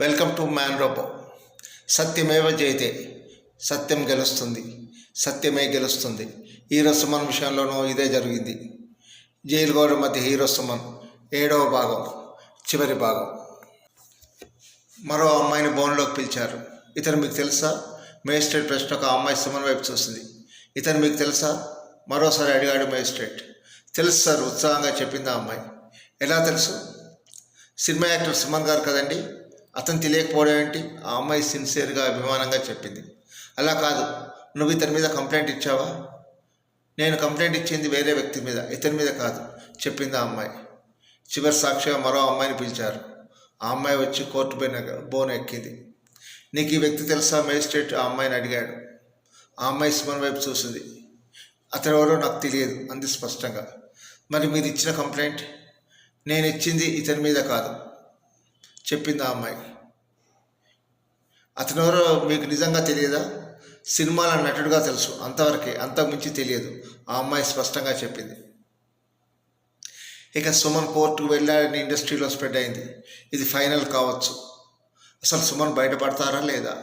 Welcome to man robo. సత్యమేవ జయతే సత్యం గెలుస్తుంది సత్యమే గెలుస్తుంది. హీరో సుమన్ విషయంలోనూ ఇదే జరిగింది. జైలు గౌడ మధ్య హీరో సుమన్ ఏడవ భాగం చివరి భాగం. మరో అమ్మాయిని బోన్లోకి పిలిచారు. ఇతను మీకు తెలుసా? మేజిస్ట్రేట్ ప్రశ్న ఒక అమ్మాయి సుమన్ వైపు చూసింది. ఇతను మీకు తెలుసా? మరోసారి అడిగాడు మేజిస్ట్రేట్. తెలుసు సార్ ఉత్సాహంగా చెప్పింది ఆ అమ్మాయి. ఎలా తెలుసు? సినిమా యాక్టర్ సుమన్ గారు కదండి? అతను తెలియకపోవడం ఏంటి? ఆ అమ్మాయి సిన్సియర్గా అభిమానంగా చెప్పింది. అలా కాదు. నువ్వు ఇతని మీద కంప్లైంట్ ఇచ్చావా? నేను కంప్లైంట్ ఇచ్చింది వేరే వ్యక్తి మీద ఇతని మీద కాదు చెప్పింది ఆ అమ్మాయి. చివరి సాక్షిగా మరో అమ్మాయిని పిలిచారు. ఆ అమ్మాయి వచ్చి కోర్టు పైన బోన్ ఎక్కింది. నీకు ఈ వ్యక్తి తెలుసా? మేజిస్ట్రేట్ ఆ అమ్మాయిని అడిగాడు. ఆ అమ్మాయి సుమన్ వైపు చూసింది. అతను ఎవరో నాకు తెలియదు అంది స్పష్టంగా. మరి మీరు ఇచ్చిన కంప్లైంట్? నేను ఇచ్చింది ఇతని మీద కాదు. చెప్పింది ఆ అమ్మాయి. అతను ఎవరో మీకు నిజంగా తెలియదా? సినిమాల నటుడుగా తెలుసు అంతవరకే అంతకు మించి తెలియదు. ఆ అమ్మాయి స్పష్టంగా చెప్పింది. ఇక సుమన్ కోర్టుకు వెళ్ళాడని ఇండస్ట్రీలో స్ప్రెడ్ అయింది. ఇది ఫైనల్ కావచ్చు. అసలు సుమన్ బయటపడతారా లేదా?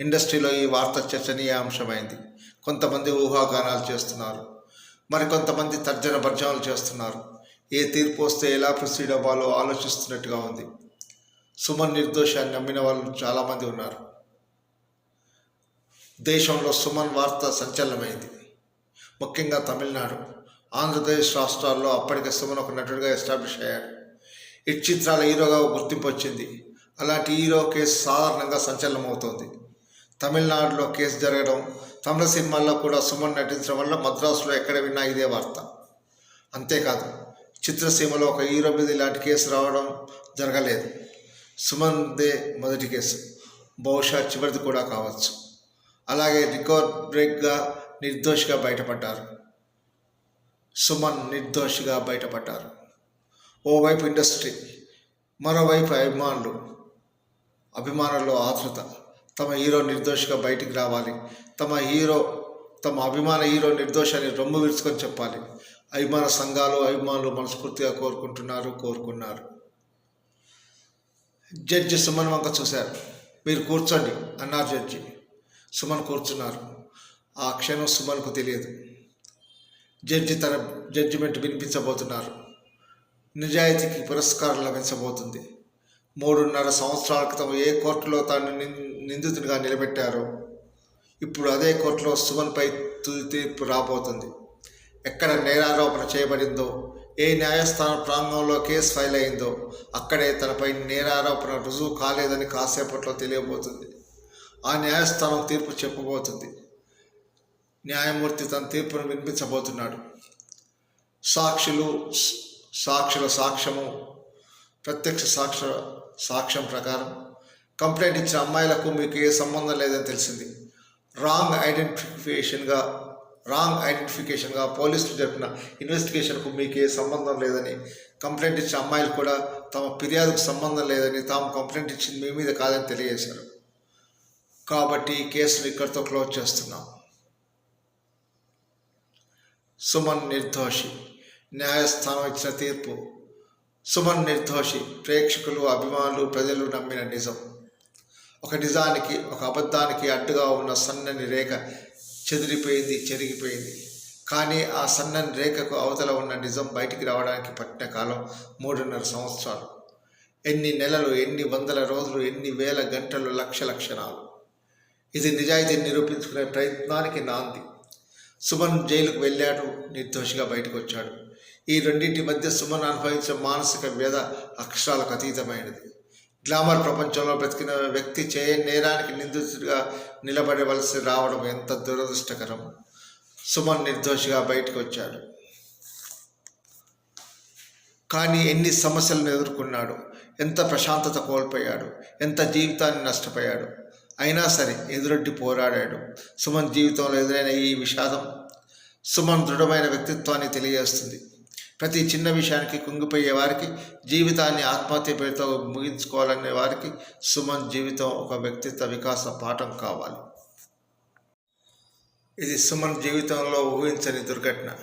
ఇండస్ట్రీలో ఈ వార్త చర్చనీయ అంశమైంది. కొంతమంది ఊహాగానాలు చేస్తున్నారు. మరి కొంతమంది తర్జన భర్జనలు చేస్తున్నారు. ఏ తీర్పు వస్తే ఎలా ప్రొసీడ్ అవ్వాలో ఆలోచిస్తున్నట్టుగా ఉంది. సుమన్ నిర్దోషాన్ని నమ్మిన వాళ్ళు చాలామంది ఉన్నారు. దేశంలో సుమన్ వార్త సంచలనమైంది. ముఖ్యంగా తమిళనాడు. ఆంధ్రప్రదేశ్ రాష్ట్రాల్లో అప్పటికే సుమన్ ఒక నటుడిగా ఎస్టాబ్లిష్ అయ్యాడు. ఇట్ చిత్రాల హీరోగా గుర్తింపు వచ్చింది. అలాంటి హీరో కేసు సాధారణంగా సంచలనమవుతోంది. తమిళనాడులో కేసు జరగడం తమిళ సినిమాల్లో కూడా సుమన్ నటించడం వల్ల మద్రాసులో ఎక్కడ విన్నా ఇదే వార్త. అంతేకాదు చిత్రసీమలో ఒక హీరో మీద ఇలాంటి కేసు రావడం జరగలేదు. సుమన్దే మొదటి కేసు. బహుశా చివరిది కూడా కావచ్చు. అలాగే రికార్డ్ బ్రేక్గా నిర్దోషిగా బయటపడ్డారు. సుమన్ నిర్దోషిగా బయటపడ్డారు. ఓవైపు ఇండస్ట్రీ మరోవైపు అభిమానులు అభిమానుల్లో ఆతృత. తమ హీరో నిర్దోషిగా బయటికి రావాలి. తమ హీరో తమ అభిమాన హీరో నిర్దోషాన్ని రొమ్ము విరుచుకొని చెప్పాలి. అభిమాన సంఘాలు అభిమానులు మనస్ఫూర్తిగా కోరుకుంటున్నారు కోరుకున్నారు. జడ్జి సుమన్ వంక చూశారు. మీరు కూర్చోండి అన్నారు జడ్జి. సుమన్ కూర్చున్నారు. ఆ క్షణం సుమన్కు తెలియదు. జడ్జి తన జడ్జిమెంట్ వినిపించబోతున్నారు. నిజాయితీకి పురస్కారం లభించబోతుంది. మూడున్నర సంవత్సరాల క్రితం ఏ కోర్టులో తాను నిం- నిందితునిగా నిలబెట్టారో ఇప్పుడు అదే కోర్టులో సుమన్పై తుది తీర్పు రాబోతుంది. ఎక్కడ నేరారోపణ చేయబడిందో ఏ న్యాయస్థాన ప్రాంగణంలో కేసు ఫైల్ అయిందో అక్కడే తనపై నేరారోపణ రుజువు కాలేదని కాసేపట్లో తెలియబోతుంది. ఆ న్యాయస్థానం తీర్పు చెప్పబోతుంది. న్యాయమూర్తి తన తీర్పును వినిపించబోతున్నాడు. సాక్షులు సాక్షుల సాక్ష్యము ప్రత్యక్ష సాక్ష సాక్ష్యం ప్రకారం కంప్లైంట్ ఇచ్చిన అమ్మాయిలకు మీకు ఏ సంబంధం లేదని తెలిసింది. రాంగ్ ఐడెంటిఫికేషన్గా రాంగ్ ఐడెంటిఫికేషన్గా పోలీసులు జరిపిన ఇన్వెస్టిగేషన్కు మీకే సంబంధం లేదని కంప్లైంట్ ఇచ్చిన అమ్మాయిలు కూడా తమ ఫిర్యాదుకు సంబంధం లేదని తాము కంప్లైంట్ ఇచ్చింది మీ మీద కాదని తెలియజేశారు. కాబట్టి ఈ కేసును ఇక్కడితో క్లోజ్ చేస్తున్నాం. సుమన్ నిర్దోషి న్యాయస్థానం ఇచ్చిన తీర్పు. సుమన్ నిర్దోషి ప్రేక్షకులు అభిమానులు ప్రజలు నమ్మిన నిజం. ఒక నిజానికి ఒక అబద్ధానికి అడ్డుగా ఉన్న సన్నని రేఖ చెదిరిపోయింది చెరిగిపోయింది. కానీ ఆ సన్నని రేఖకు అవతల ఉన్న నిజం బయటికి రావడానికి పట్టిన కాలం మూడున్నర సంవత్సరాలు. ఎన్ని నెలలు ఎన్ని వందల రోజులు ఎన్ని వేల గంటలు లక్ష లక్షణాలు. ఇది నిజాయితీని నిరూపించుకునే ప్రయత్నానికి నాంది. సుమన్ జైలుకు వెళ్ళాడు నిర్దోషిగా బయటకు వచ్చాడు ఈ రెండింటి మధ్య సుమన్ అనుభవించే మానసిక వ్యధ అక్షరాలకు అతీతమైనది. గ్లామర్ ప్రపంచంలో బ్రతికిన వ్యక్తి చేయ నేరానికి నిందితుడిగా నిలబడవలసి రావడం ఎంత దురదృష్టకరం? సుమన్ నిర్దోషిగా బయటకు వచ్చాడు. కానీ ఎన్ని సమస్యలను ఎదుర్కొన్నాడు? ఎంత ప్రశాంతత కోల్పోయాడు? ఎంత జీవితాన్ని నష్టపోయాడు? అయినా సరే ఎదురొడ్డి పోరాడాడు. సుమన్ జీవితంలో ఎదురైన ఈ విషాదం సుమన్ దృఢమైన వ్యక్తిత్వాన్ని తెలియజేస్తుంది. ప్రతి చిన్న విషయానికి కుంగిపోయే వారికి జీవితాన్ని ఆత్మహత్య పేరుతో ముగించుకోవాలనే వారికి సుమన్ జీవితం ఒక వ్యక్తిత్వ వికాస పాఠం కావాలి. ఇది సుమన్ జీవితంలో ఊహించని దుర్ఘటన.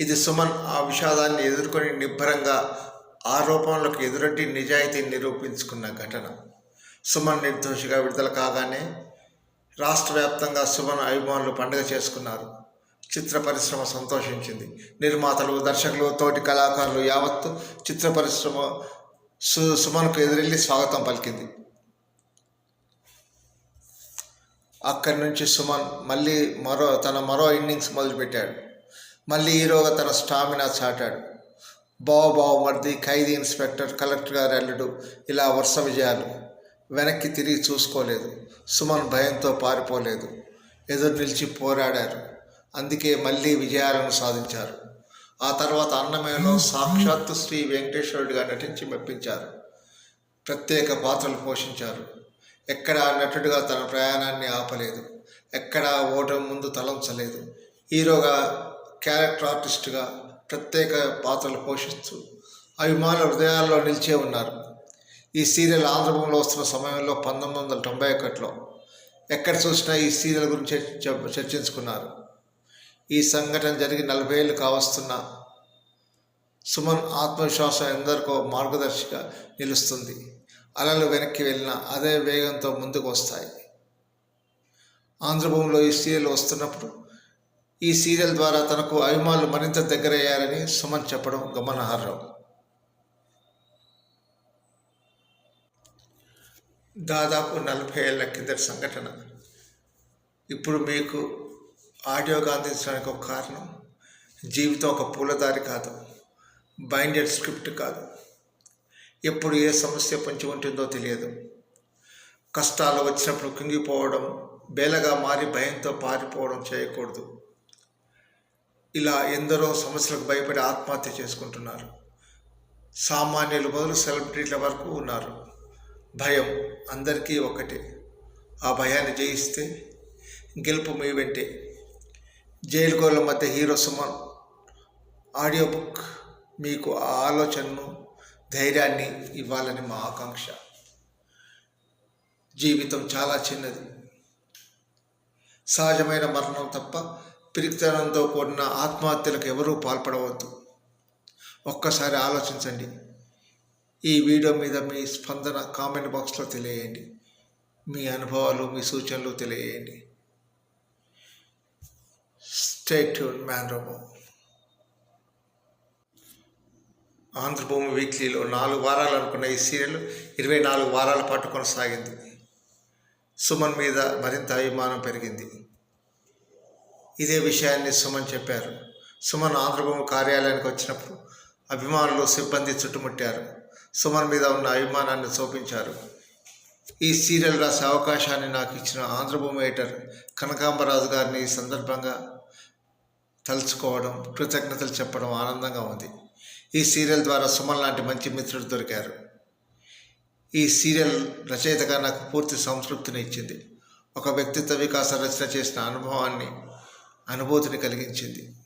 ఇది సుమన్ ఆ విషాదాన్ని ఎదుర్కొని నిబ్బరంగా ఆరోపణలకు ఎదురొడ్డి నిజాయితీని నిరూపించుకున్న ఘటన. సుమన్ నిర్దోషిగా విడుదల కాగానే రాష్ట్ర వ్యాప్తంగా సుమన్ అభిమానులు పండుగ చేసుకున్నారు. చిత్ర పరిశ్రమ సంతోషించింది. నిర్మాతలు దర్శకులు తోటి కళాకారులు యావత్తు చిత్ర పరిశ్రమ సు సుమన్కు ఎదురెళ్ళి స్వాగతం పలికింది. అక్కడి నుంచి సుమన్ మళ్ళీ మరో తన మరో ఇన్నింగ్స్ మొదలుపెట్టాడు. మళ్ళీ హీరోగా తన స్టామినా చాటాడు. బావబావ బావు మర్ది ఖైదీ ఇన్స్పెక్టర్ కలెక్టర్ గారి అల్లుడు ఇలా వరుస విజయాలు వెనక్కి తిరిగి చూసుకోలేదు. సుమన్ భయంతో పారిపోలేదు. ఎదురు నిలిచి పోరాడారు. అందుకే మళ్ళీ విజయాలను సాధించారు. ఆ తర్వాత అన్నమయ్యలో సాక్షాత్తు శ్రీ వెంకటేశ్వరుడిగా నటించి మెప్పించారు. ప్రత్యేక పాత్రలు పోషించారు. ఎక్కడా నటుడిగా తన ప్రయాణాన్ని ఆపలేదు. ఎక్కడా ఓటమి ముందు తలంచలేదు. హీరోగా క్యారెక్టర్ ఆర్టిస్ట్గా ప్రత్యేక పాత్రలు పోషిస్తూ అభిమానుల హృదయాల్లో నిలిచే ఉన్నారు. ఈ సీరియల్ ఆంధ్రభూమిలో వస్తున్న సమయంలో పంతొమ్మిది వందల తొంభై ఒకటిలో ఎక్కడ చూసినా ఈ సీరియల్ గురించి చర్చ- చర్చించుకున్నారు. ఈ సంఘటన జరిగి నలభై ఏళ్ళు కావస్తున్న సుమన్ ఆత్మవిశ్వాసం ఎందరికో మార్గదర్శిగా నిలుస్తుంది. అలలు వెనక్కి వెళ్ళినా అదే వేగంతో ముందుకు వస్తాయి. ఆంధ్రభూమిలో ఈ సీరియల్ వస్తున్నప్పుడు ఈ సీరియల్ ద్వారా తనకు అభిమానులు మరింత దగ్గరయ్యారని సుమన్ చెప్పడం గమనార్హం. దాదాపు నలభై ఏళ్ళ కిందటి సంఘటన. ఇప్పుడు మీకు ఆడియోగా అందించడానికి ఒక కారణం. జీవితం ఒక పూలదారి కాదు. బైండెడ్ స్క్రిప్ట్ కాదు. ఎప్పుడు ఏ సమస్య పొంచి ఉంటుందో తెలియదు. కష్టాలు వచ్చినప్పుడు కుంగిపోవడం బేలగా మారి భయంతో పారిపోవడం చేయకూడదు. ఇలా ఎందరో సమస్యలకు భయపడి ఆత్మహత్య చేసుకుంటున్నారు. సామాన్యులు మొదలు సెలబ్రిటీల వరకు ఉన్నారు. భయం అందరికీ ఒకటే. ఆ భయాన్ని జయిస్తే గెలుపు మీ వెంటే. జైలు గోళ్ళ మధ్య హీరో సుమన్. ఆడియో బుక్ మీకు ఆ ఆలోచనను ధైర్యాన్ని ఇవ్వాలని మా ఆకాంక్ష. జీవితం చాలా చిన్నది. సహజమైన మరణం తప్ప పిరికితనంతో కూడిన ఆత్మహత్యలకు ఎవరూ పాల్పడవద్దు. ఒక్కసారి ఆలోచించండి. ఈ వీడియో మీద మీ స్పందన కామెంట్ బాక్స్లో తెలియజేయండి. మీ అనుభవాలు మీ సూచనలు తెలియజేయండి. Stay tune man robo Andhrabhoomi వీక్లీలో నాలుగు వారాలు అనుకున్న ఈ సీరియల్ ఇరవై నాలుగు వారాల పాటు కొనసాగింది. సుమన్ మీద మరింత అభిమానం పెరిగింది. ఇదే విషయాన్ని సుమన్ చెప్పారు. సుమన్ ఆంధ్రభూమి కార్యాలయానికి వచ్చినప్పుడు అభిమానులు సిబ్బంది చుట్టుముట్టారు. సుమన్ మీద ఉన్న అభిమానాన్ని చూపించారు. ఈ సీరియల్ రాసే అవకాశాన్ని నాకు ఇచ్చిన ఆంధ్రభూమి ఎడిటర్ కనకాంబరాజు గారిని ఈ సందర్భంగా తలుచుకోవడం కృతజ్ఞతలు చెప్పడం ఆనందంగా ఉంది. ఈ సీరియల్ ద్వారా సుమన్ లాంటి మంచి మిత్రుడు దొరికారు. ఈ సీరియల్ రచయితగా నాకు పూర్తి సంతృప్తిని ఇచ్చింది. ఒక వ్యక్తిత్వ వికాస రచన చేసిన అనుభవాన్ని అనుభూతిని కలిగించింది.